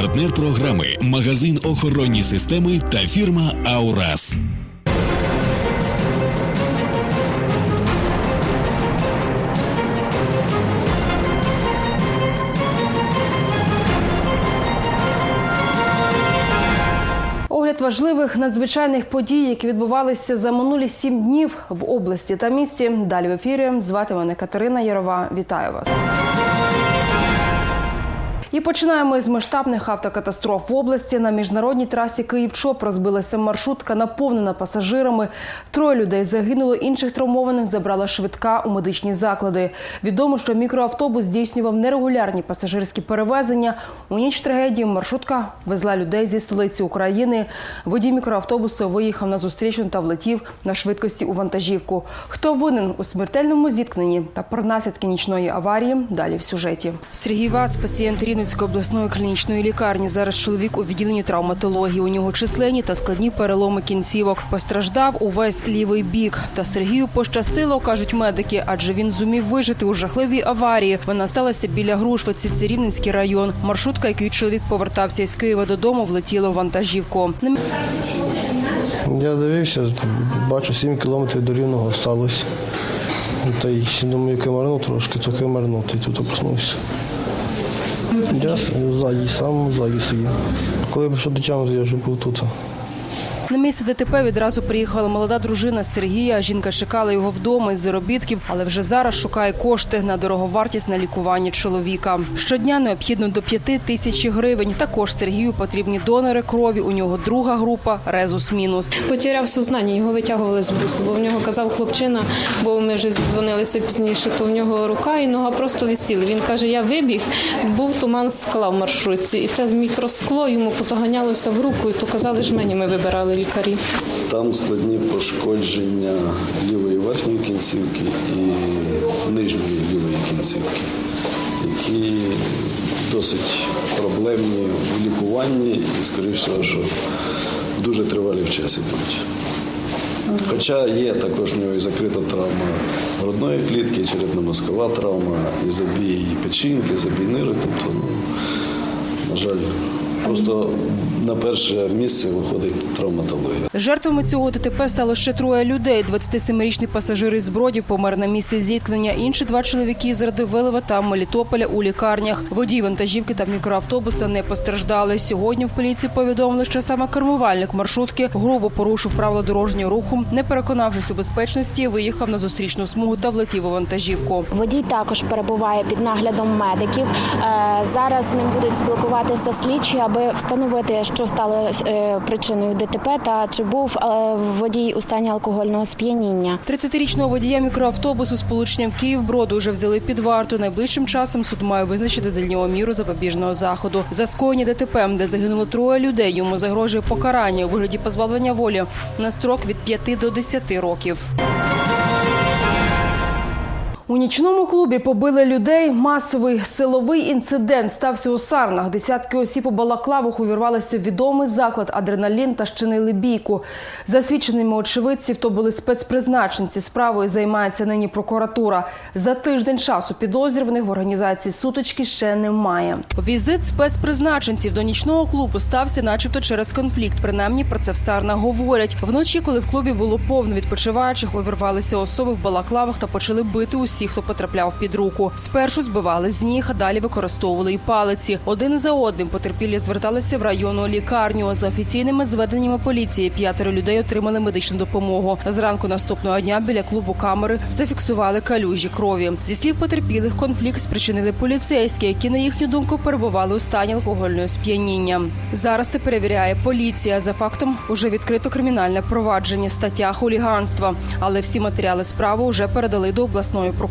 Партнер програми магазин охоронні системи та фірма Аурас. Важливих надзвичайних подій, які відбувалися за минулі сім днів в області та місті. Далі в ефірі звати мене Катерина Ярова. Вітаю вас. І починаємо із масштабних автокатастроф в області. На міжнародній трасі Київ-Чоп розбилася маршрутка, наповнена пасажирами. Троє людей загинуло, інших травмованих забрала швидка у медичні заклади. Відомо, що мікроавтобус здійснював нерегулярні пасажирські перевезення. У ніч трагедії маршрутка везла людей зі столиці України. Водій мікроавтобусу виїхав на зустрічну та влетів на швидкості у вантажівку. Хто винен у смертельному зіткненні та про наслідки нічної аварії? Далі в сюжеті. Сергій Вац, пацієнт Рівненської обласної клінічної лікарні. Зараз чоловік у відділенні травматології. У нього численні та складні переломи кінцівок. Постраждав увесь лівий бік. Та Сергію пощастило, кажуть медики, адже він зумів вижити у жахливій аварії. Вона сталася біля Грушвиці, це Рівненський район. Маршрутка, якою чоловік повертався із Києва додому, влетіла в вантажівку. Я дивився, бачу 7 кілометрів до рівного сталося. Та й думаю, кимарнув трошки, то кимарнув, і тут проснувся. Я ззаді, сам ззаді сидів. Коли прийшов до тями, я вже був тут. На місце ДТП відразу приїхала молода дружина Сергія. Жінка чекала його вдома із заробітків, але вже зараз шукає кошти на дороговартісне лікування чоловіка. Щодня необхідно до п'яти тисяч гривень. Також Сергію потрібні донори крові. У нього друга група резус мінус. Потеряв сознання, його витягували з бусу, бо в нього казав хлопчина, бо ми вже дзвонилися пізніше, то в нього рука і нога просто висіли. Він каже, я вибіг, був туман скла в маршрутці, і те мікроскло йому позаганялося в руку, і то казали ж мені, ми вибирали лікарі. Там складні пошкодження лівої верхньої кінцівки і нижньої лівої кінцівки, які досить проблемні в лікуванні і, скоріш що дуже тривалі в часі будуть. Хоча є також в нього і закрита травма грудної клітки, черепно-мозкова травма, і забій печінки, забій нирок. Тобто, ну, на жаль, просто на перше місце виходить травматологія. Жертвами цього ДТП стало ще троє людей. 27-річний пасажир із Бродів помер на місці зіткнення. Інші два чоловіки з Радивилова та Мелітополя у лікарнях. Водій вантажівки та мікроавтобуса не постраждали. Сьогодні в поліції повідомили, що саме кермувальник маршрутки грубо порушив правила дорожнього руху. Не переконавшись у безпечності, виїхав на зустрічну смугу та влетів у вантажівку. Водій також перебуває під наглядом медиків. Е, Зараз з ним будуть спілкуватися слідчі, аби встановити, що стало е, причиною ДТП та чи був е, водій у стані алкогольного сп'яніння. 30-річного водія мікроавтобусу з полученням Київ-Броду вже взяли під варту. Найближчим часом суд має визначити для нього міру запобіжного заходу. За скоєння ДТП, де загинуло троє людей, йому загрожує покарання у вигляді позбавлення волі на строк від 5 до 10 років. У нічному клубі побили людей. Масовий силовий інцидент стався у Сарнах. Десятки осіб у балаклавах увірвалися в відомий заклад адреналін та щинили бійку. За свідченнями очевидців, то були спецпризначенці. Справою займається нині прокуратура. За тиждень часу підозрюваних в організації сутички ще немає. Візит спецпризначенців до нічного клубу стався, начебто, через конфлікт. Принаймні про це в Сарнах говорять. Вночі, коли в клубі було повно відпочиваючих, увірвалися особи в балаклавах та почали бити усіх, хто потрапляв під руку. Спершу збивали з ніг, далі використовували і палиці. Один за одним потерпілі зверталися в районну лікарню. За офіційними зведеннями поліції п'ятеро людей отримали медичну допомогу. Зранку наступного дня біля клубу камери зафіксували калюжі крові. Зі слів потерпілих, конфлікт спричинили поліцейські, які на їхню думку перебували у стані алкогольного сп'яніння. Зараз це перевіряє поліція. За фактом уже відкрито кримінальне провадження стаття хуліганства. Але всі матеріали справи вже передали до обласної прокуратури.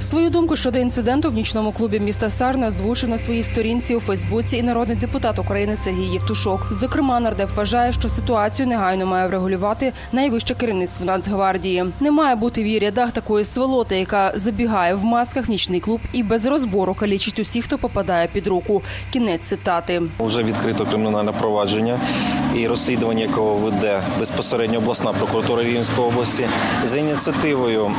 Свою думку щодо інциденту в нічному клубі міста Сарна озвучив на своїй сторінці у Фейсбуці і народний депутат України Сергій Євтушок. Зокрема, нардеп вважає, що ситуацію негайно має врегулювати найвище керівництво Нацгвардії. Не має бути в її рядах такої сволоти, яка забігає в масках в нічний клуб і без розбору калічить усіх, хто попадає під руку. Кінець цитати. Вже відкрито кримінальне провадження і розслідування якого веде безпосередньо обласна прокуратура Рівненської області за ініціативою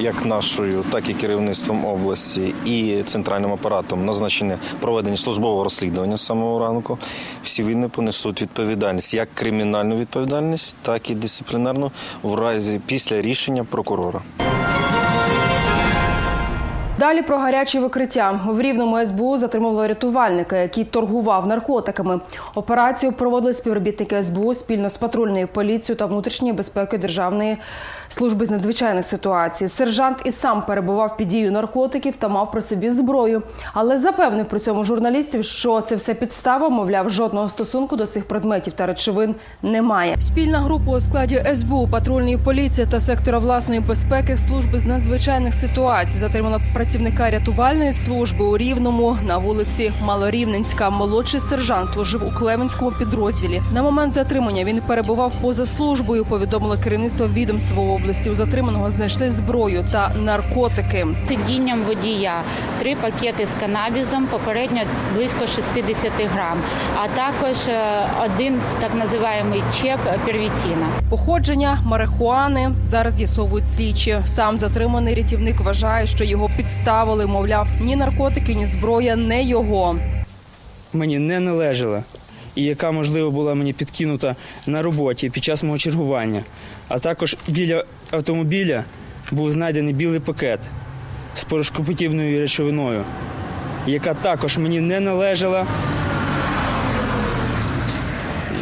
як нашою, так і керівництвом області і центральним апаратом назначені проведення службового розслідування з самого ранку. Всі винні понесуть відповідальність, як кримінальну відповідальність, так і дисциплінарну в разі після рішення прокурора. Далі про гарячі викриття. В Рівному СБУ затримували рятувальника, який торгував наркотиками. Операцію проводили співробітники СБУ спільно з патрульною поліцією та внутрішньої безпеки Державної служби з надзвичайних ситуацій. Сержант і сам перебував під дією наркотиків та мав при собі зброю, але запевнив при цьому журналістів, що це все підстава. Мовляв, жодного стосунку до цих предметів та речовин немає. Спільна група у складі СБУ, патрульної поліції та сектора власної безпеки служби з надзвичайних ситуацій затримала працівника рятувальної служби у Рівному на вулиці Малорівненська. Молодший сержант служив у Клеменському підрозділі. На момент затримання він перебував поза службою. Повідомило керівництво відомства області. У затриманого знайшли зброю та наркотики. Сидінням водія три пакети з канабізом, попередньо близько 60 грам, а також е, один так називаємий чек первітіна. Походження марихуани зараз з'ясовують слідчі. Сам затриманий рятівник вважає, що його підставили. Мовляв, ні наркотики, ні зброя не його. мені не належала і яка, можливо, була мені підкинута на роботі під час мого чергування. А також біля автомобіля був знайдений білий пакет з порошкоподібною речовиною, яка також мені не належала.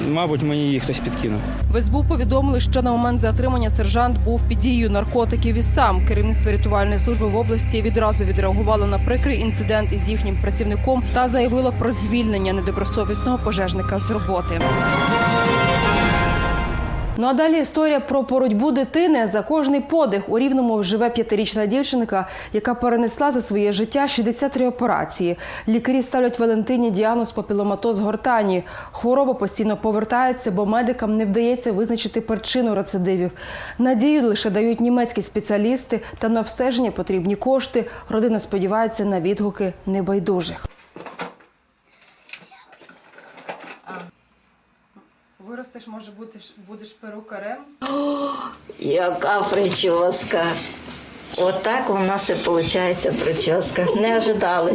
Мабуть, мені її хтось підкинув. В СБУ повідомили, що на момент затримання сержант був під дією наркотиків і сам. Керівництво рятувальної служби в області відразу відреагувало на прикрий інцидент із їхнім працівником та заявило про звільнення недобросовісного пожежника з роботи. Ну а далі історія про боротьбу дитини за кожний подих. У рівному живе п'ятирічна дівчинка, яка перенесла за своє життя 63 операції. Лікарі ставлять Валентині діагноз папіломатоз гортані. Хвороба постійно повертається, бо медикам не вдається визначити причину рецидивів. Надію лише дають німецькі спеціалісти, та на обстеження потрібні кошти. Родина сподівається на відгуки небайдужих. Виростеш, може, будеш, будеш перукарем. Яка прическа. Отак у нас і виходить прическа. Не ожидали.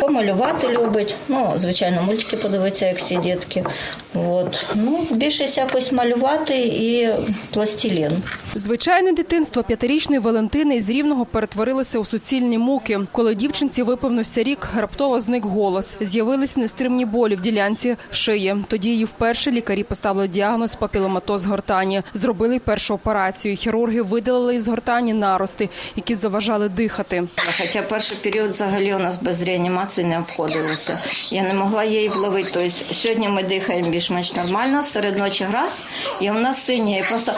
Помалювати любить. Ну, звичайно, мультики подивитися, як всі дітки. От. Ну, більшість якось малювати і пластилін. Звичайне дитинство п'ятирічної Валентини із Рівного перетворилося у суцільні муки. Коли дівчинці виповнився рік, раптово зник голос. З'явились нестримні болі в ділянці шиї. Тоді її вперше лікарі поставили діагноз папіломатоз гортані. Зробили першу операцію. Хірурги видалили із гортані нарости, які заважали дихати. Хоча перший період взагалі у нас без реанімації не обходилося. Я не могла її вловити. Тобто сьогодні ми дихаємо більш-менш нормально, серед ночі раз, і нас синя, і просто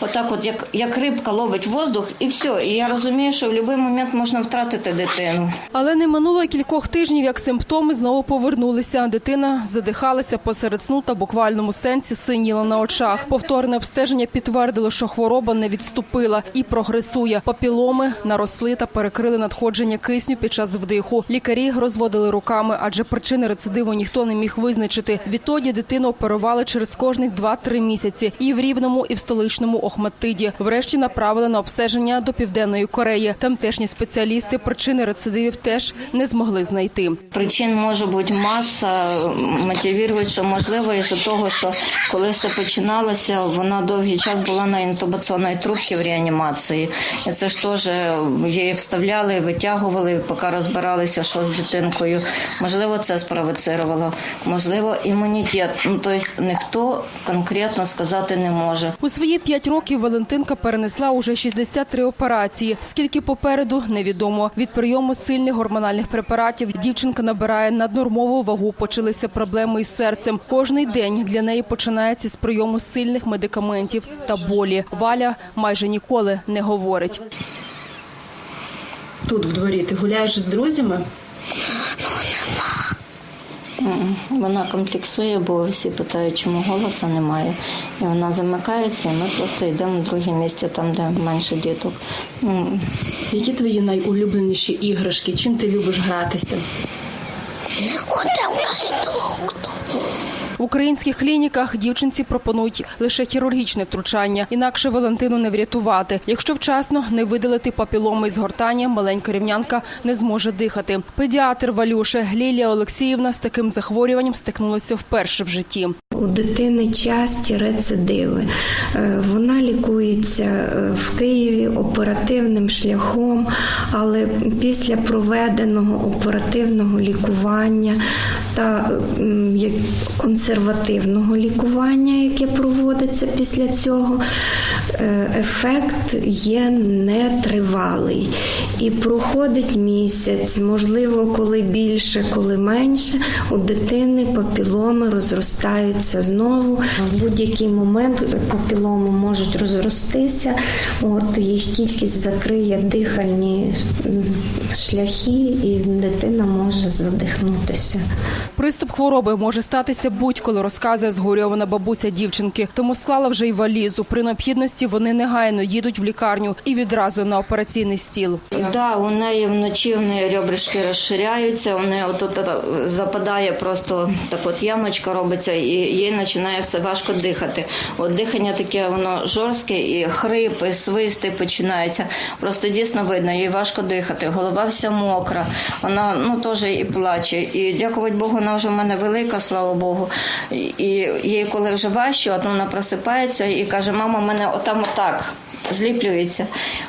отак, от як, як рибка ловить воздух, і все. І я розумію, що в будь-який момент можна втратити дитину. Але не минуло кількох тижнів, як симптоми знову повернулися. Дитина задихалася посеред сну та буквальному сенсі синіла на очах. Повторне обстеження підтвердило, що хвороба не відступила і прогресує. Папіломи наросли та перекрили надходження кисню під час вдиху. Лікарі розводили руками, адже причини рецидиву ніхто не міг визначити. Відтоді дитину оперували через кожних 2-3 місяці і в Рівному, і в столичному Охматиді. Врешті направили на обстеження до Південної Кореї. Тамтешні спеціалісти причини рецидивів теж не змогли знайти. Причин може бути маса, мотивують, що можливо із-за того, що коли все починалося, вона довгий час була на інтубаційній трубці в реанімації. І це ж теж її вставляли, витягували, поки розбиралися, що з дитинкою. Можливо, це спровоцировало, можливо, імунітет. Ну, тобто ніхто конкретно сказати не може. У свої п'ять років Валентинка перенесла уже 63 операції. Скільки попереду невідомо. Від прийому сильних гормональних препаратів дівчинка набирає наднормову вагу. Почалися проблеми із серцем. Кожний день для неї починається з прийому сильних медикаментів та болі. Валя майже ніколи не говорить. Тут в дворі ти гуляєш з друзями? Вона комплексує, бо всі питають, чому голосу немає. І вона замикається, і ми просто йдемо в друге місце, там, де менше діток. Які твої найулюбленіші іграшки? Чим ти любиш гратися? В українських клініках дівчинці пропонують лише хірургічне втручання, інакше Валентину не врятувати. Якщо вчасно не видалити папіломи із гортання, маленька рівнянка не зможе дихати. Педіатр Валюше Лілія Олексіївна з таким захворюванням стикнулася вперше в житті. У дитини часті рецидиви. Е, Вона лікується е, в Києві оперативним шляхом, але після проведеного оперативного лікування та консервативного лікування, яке проводиться після цього, ефект є нетривалий. І проходить місяць, можливо, коли більше, коли менше, у дитини папіломи розростаються знову. В будь-який момент папіломи можуть розростися, от їх кількість закриє дихальні шляхи, і дитина може задихнутися. Приступ хвороби може статися будь-коли, розказує згорьована бабуся дівчинки. Тому склала вже й валізу. При необхідності вони негайно їдуть в лікарню і відразу на операційний стіл. Да, у неї вночі в неї ребришки розширяються, у неї отут западає просто так от ямочка робиться, і їй починає все важко дихати. От дихання таке воно жорстке, і хрип, і свисти починаються. Просто дійсно видно, їй важко дихати. Голова вся мокра, вона ну теж і плаче. І дякувати Богу, вона вже в мене велика, слава Богу. І їй коли вже важче, от вона просипається і каже: мама, мене отам отак зліплюється.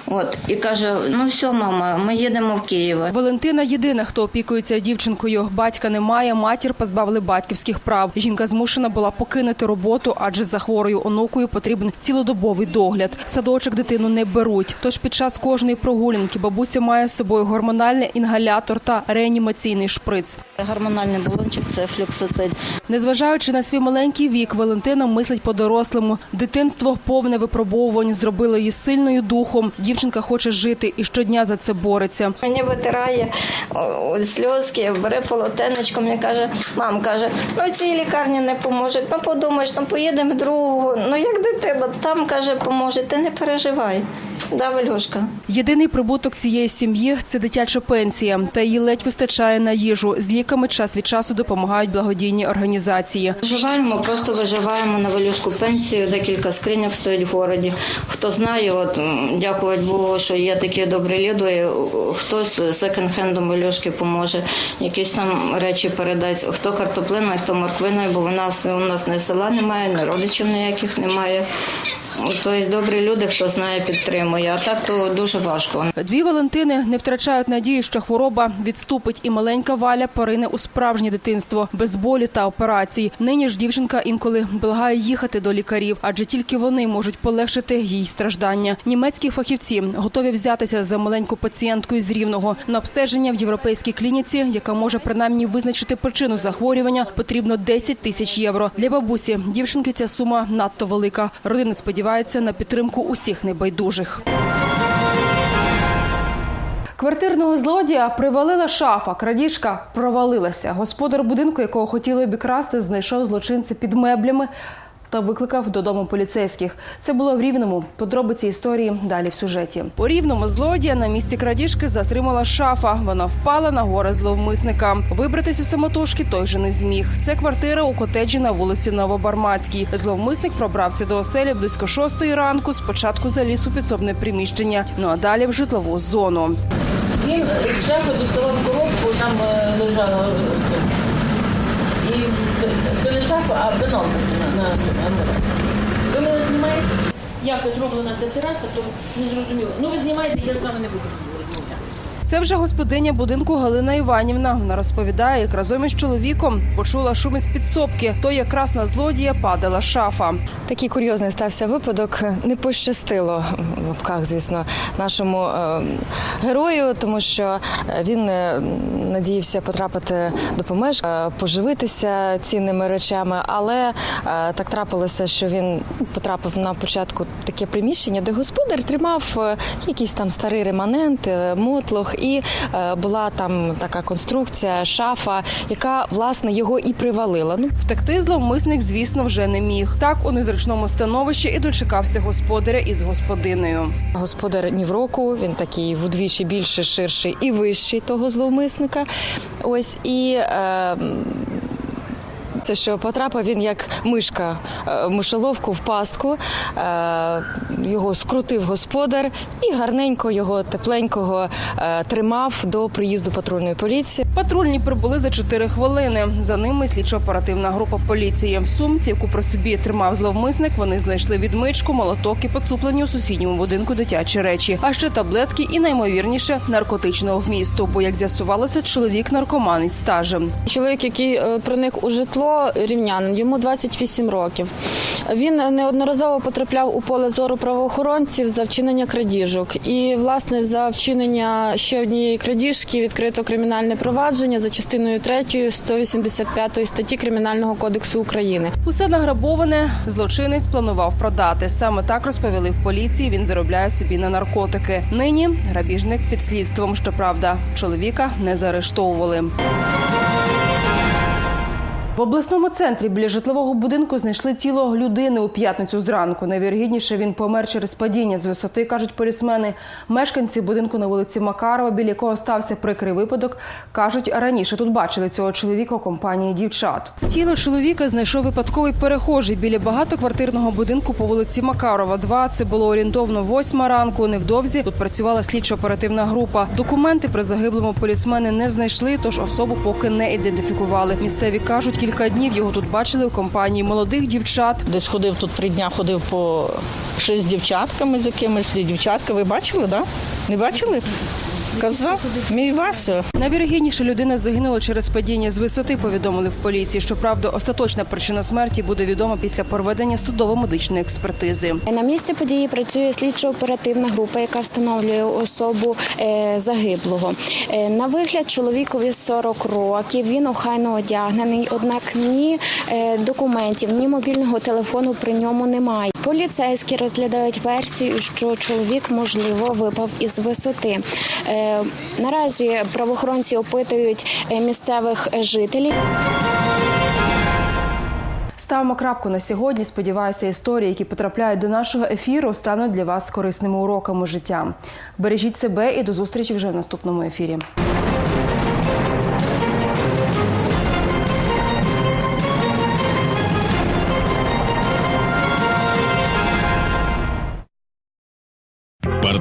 От і каже: ну все, мама, ми їдемо в Київ. Валентина єдина, хто опікується дівчинкою. Батька немає, матір позбавили батьківських прав. Жінка змушена була покинути роботу, адже за хворою онукою потрібен цілодобовий догляд. В Садочок дитину не беруть. Тож під час кожної прогулянки бабуся має з собою гормональний інгалятор та реанімаційний шприц. Гормональний балончик це флюксетиль. Незважаючи на свій маленький вік, Валентина мислить по-дорослому. Дитинство повне випробовувань зробило її сильною духом. Дівчинка хоче жити і щодня за це бореться. Мені витирає сльозки, бере полотенечко, мені каже, мам каже, ну цій лікарні не поможе. Ну подумаєш, ну поїдемо другого. Ну як дитина, там каже, поможе, ти не переживай. Да, Валюшка? Єдиний прибуток цієї сім'ї це дитяча пенсія, та її ледь вистачає на їжу. З ліками час від часу допомагають благодійні організації. Виживаємо, просто виживаємо на Валюшку пенсію, декілька скриньок стоїть в городі. Хто знає, от дякувати Богу, що є такі добрі люди. Хтось секонд-хендом Валюшки поможе, якісь там речі передасть, хто картоплиною, хто морквиною, бо у нас у нас не села немає, ні родичів ніяких немає. Тобто добрі люди, хто знає, підтримує. А так то дуже важко. Дві Валентини не втрачають надії, що хвороба відступить, і маленька Валя порине у справжнє дитинство без болі та операцій. Нині ж дівчинка інколи благає їхати до лікарів, адже тільки вони можуть полегшити їй страждання. Німецькі фахівці готові взятися за маленьку пацієнтку із рівного на обстеження в європейській клініці, яка може принаймні визначити причину захворювання. Потрібно 10 тисяч євро. Для бабусі дівчинки ця сума надто велика. Родина сподівається на підтримку усіх небайдужих. Квартирного злодія привалила шафа. Крадіжка провалилася. Господар будинку, якого хотіли обікрасти, знайшов злочинця під меблями та викликав додому поліцейських. Це було в Рівному. Подробиці історії далі в сюжеті. У Рівному злодія на місці крадіжки затримала шафа. Вона впала на горе зловмисника. Вибратися самотужки той же не зміг. Це квартира у котеджі на вулиці Новобармацькій. Зловмисник пробрався до оселі близько шостої ранку. Спочатку заліз у підсобне приміщення, ну а далі в житлову зону. Він з шафи доставав коробку, там е, лежала. Це не шафа, а бинок на, на Ви мене знімаєте? Якось зроблена ця тераса, то не зрозуміло. Ну ви знімаєте, я з вами не буду розмовляти. Це вже господиня будинку Галина Іванівна. Вона розповідає, як разом із чоловіком почула шум із підсобки. То якраз на злодія падала шафа. Такий курйозний стався випадок. Не пощастило в лапках, звісно, нашому е, герою, тому що він е, надіявся потрапити до помешкання, поживитися цінними речами, але е, так трапилося, що він потрапив на початку таке приміщення, де господар тримав якийсь там старий реманент, е, і е, була там така конструкція, шафа, яка власне його і привалила. Ну Втекти зловмисник, звісно, вже не міг. Так у незручному становищі і дочекався господаря із господинею. Господар ні в року, він такий вдвічі більше, ширший і вищий того зловмисника. Ось і е, Це що потрапив він як мишка е, мишоловку в пастку. Е, Його скрутив господар і гарненько його тепленького е, тримав до приїзду патрульної поліції. Патрульні прибули за 4 хвилини. За ними слідчо-оперативна група поліції. В сумці, яку про собі тримав зловмисник, вони знайшли відмичку, молоток і поцуплені у сусідньому будинку дитячі речі, а ще таблетки і наймовірніше наркотичного вмісту. Бо як з'ясувалося, чоловік наркоман із стажем. Чоловік, який е, проник у житло рівнянин, йому 28 років. Він неодноразово потрапляв у поле зору правоохоронців за вчинення крадіжок. І, власне, за вчинення ще однієї крадіжки відкрито кримінальне провадження за частиною 3 185 статті Кримінального кодексу України. Усе награбоване злочинець планував продати. Саме так розповіли в поліції. Він заробляє собі на наркотики. Нині грабіжник під слідством. Щоправда, чоловіка не заарештовували. В обласному центрі біля житлового будинку знайшли тіло людини у п'ятницю зранку. Найвірогідніше він помер через падіння з висоти, кажуть полісмени. Мешканці будинку на вулиці Макарова, біля якого стався прикрий випадок, кажуть, раніше тут бачили цього чоловіка у компанії дівчат. Тіло чоловіка знайшов випадковий перехожий біля багатоквартирного будинку по вулиці Макарова. 2. це було орієнтовно восьма ранку. Невдовзі тут працювала слідчо-оперативна група. Документи при загиблому полісмени не знайшли, тож особу поки не ідентифікували. Місцеві кажуть, кілька днів його тут бачили у компанії молодих дівчат. Десь ходив тут три дня, ходив по шість дівчатками з якимись. Дівчатка, ви бачили, да? Не бачили? Казав, мій Вася. Найвірогідніше людина загинула через падіння з висоти. Повідомили в поліції. Щоправда, остаточна причина смерті буде відома після проведення судово-медичної експертизи. На місці події працює слідчо-оперативна група, яка встановлює особу е, загиблого. Е, На вигляд чоловікові 40 років. Він охайно одягнений, однак ні е, документів, ні мобільного телефону при ньому немає. Поліцейські розглядають версію, що чоловік можливо випав із висоти. Е, Наразі правоохоронці опитують е, місцевих жителів. Ставимо крапку на сьогодні. Сподіваюся, історії, які потрапляють до нашого ефіру, стануть для вас корисними уроками життя. Бережіть себе і до зустрічі вже в наступному ефірі.